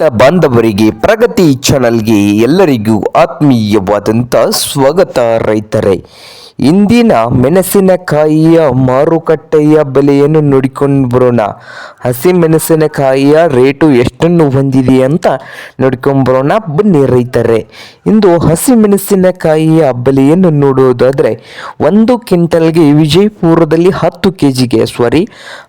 ರೈತ ಬಾಂಧವರಿಗೆ ಪ್ರಗತಿ ಚಾನಲ್ಗೆ ಎಲ್ಲರಿಗೂ ಆತ್ಮೀಯವಾದಂಥ ಸ್ವಾಗತ ರೈತರೇ. ಇಂದಿನ ಮೆಣಸಿನಕಾಯಿಯ ಮಾರುಕಟ್ಟೆಯ ಬೆಲೆಯನ್ನು ನೋಡಿಕೊಂಡು ಬರೋಣ. ಹಸಿ ಮೆಣಸಿನಕಾಯಿಯ ರೇಟು ಎಷ್ಟನ್ನು ಹೊಂದಿದೆ ಅಂತ ನೋಡ್ಕೊಂಡು ಬರೋಣ. ಬನ್ನಿ ರೈತರೇ, ಇಂದು ಹಸಿ ಮೆಣಸಿನಕಾಯಿಯ ಬೆಲೆಯನ್ನು ನೋಡುವುದಾದರೆ ಒಂದು ಕ್ವಿಂಟಲ್ಗೆ ವಿಜಯಪುರದಲ್ಲಿ ಹತ್ತು ಕೆ ಜಿಗೆ ಸಾರಿ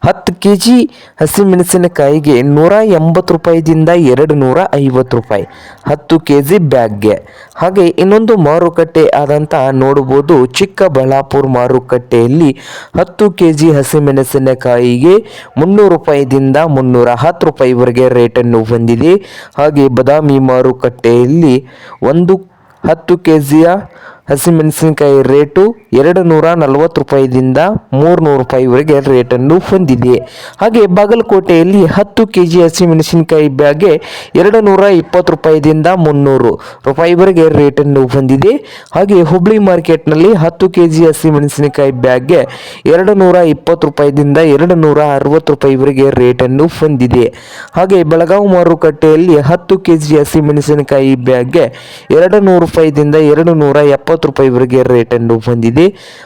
ಹತ್ತು ಕೆ ಜಿ ಹಸಿಮೆಣಸಿನಕಾಯಿಗೆ ನೂರ ಎಂಬತ್ತು ರೂಪಾಯಿದಿಂದ ಎರಡು ನೂರ ಐವತ್ತು ರೂಪಾಯಿ. ಹತ್ತು ಕೆ ಜಿ ಬ್ಯಾಗ್ಗೆ. ಹಾಗೆ ಇನ್ನೊಂದು ಮಾರುಕಟ್ಟೆ ಆದಂತ ನೋಡಬಹುದು. ಚಿಕ್ಕಬಳ್ಳಾಪುರ ಮಾರುಕಟ್ಟೆಯಲ್ಲಿ ಹತ್ತು ಕೆ ಜಿ ಹಸಿಮೆಣಸಿನಕಾಯಿಗೆ ಮುನ್ನೂರು ರೂಪಾಯಿದಿಂದ ಮುನ್ನೂರ ಹತ್ತು ರೂಪಾಯಿವರೆಗೆ ರೇಟನ್ನು ಹೊಂದಿದೆ ಹಾಗೆ ಬದಾಮಿ ಮಾರುಕಟ್ಟೆಯಲ್ಲಿ ಒಂದು ಹತ್ತು ಕೆ ಜಿಯ ಹಸಿಮೆಣಸಿನಕಾಯಿ ರೇಟು ಎರಡು ನೂರ ನಲವತ್ತು ರೂಪಾಯಿದಿಂದ ಮೂರುನೂರು ರೂಪಾಯಿವರೆಗೆ ರೇಟನ್ನು ಹೊಂದಿದೆ. ಹಾಗೆ ಬಾಗಲಕೋಟೆಯಲ್ಲಿ ಹತ್ತು ಕೆ ಜಿ ಹಸಿಮೆಣಸಿನಕಾಯಿ ಬ್ಯಾಗ್ಗೆ ಎರಡು ನೂರ ಇಪ್ಪತ್ತು ರೂಪಾಯಿದಿಂದ ಮುನ್ನೂರು ರೂಪಾಯಿವರೆಗೆ ರೇಟನ್ನು ಹೊಂದಿದೆ. ಹಾಗೆ ಹುಬ್ಳಿ ಮಾರ್ಕೆಟ್ನಲ್ಲಿ ಹತ್ತು ಕೆ ಜಿ ಹಸಿಮೆಣಸಿನಕಾಯಿ ಬ್ಯಾಗ್ಗೆ ಎರಡು ನೂರ ಇಪ್ಪತ್ತು ರೂಪಾಯಿದಿಂದ ಎರಡು ನೂರ ಅರವತ್ತು ರೂಪಾಯಿವರೆಗೆ ರೇಟನ್ನು ಹೊಂದಿದೆ. ಹಾಗೆ ಬೆಳಗಾವಿ ಮಾರುಕಟ್ಟೆಯಲ್ಲಿ ಹತ್ತು ಕೆ ಜಿ ಹಸಿಮೆಣಸಿನಕಾಯಿ ಬ್ಯಾಗ್ಗೆ ಎರಡು ನೂರು ರೂಪಾಯಿದಿಂದ ಎರಡು ನೂರ ಎಪ್ಪತ್ತು ರೂಪಾಯಿವರೆಗೆ ರೇಟನ್ನು ಹೊಂದಿದೆ.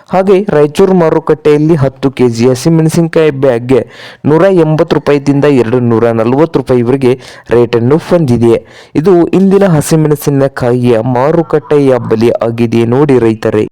ಹಾಗೆ ರಾಯಚೂರು ಮಾರುಕಟ್ಟೆಯಲ್ಲಿ ಹತ್ತು ಕೆ ಜಿ ಹಸಿಮೆಣಸಿನಕಾಯಿ ಬ್ಯಾಗ್ಗೆ ನೂರ ಎಂಬತ್ತು ರೂಪಾಯಿದಿಂದ ಎರಡು ನೂರ ನಲವತ್ತು ರೂಪಾಯಿವರೆಗೆ ರೇಟನ್ನು ಹೊಂದಿದೆ ಇದು ಇಂದಿನ ಹಸಿಮೆಣಸಿನಕಾಯಿಯ ಮಾರುಕಟ್ಟೆಯ ಬಲಿ ಆಗಿದೆ ನೋಡಿ ರೈತರೇ.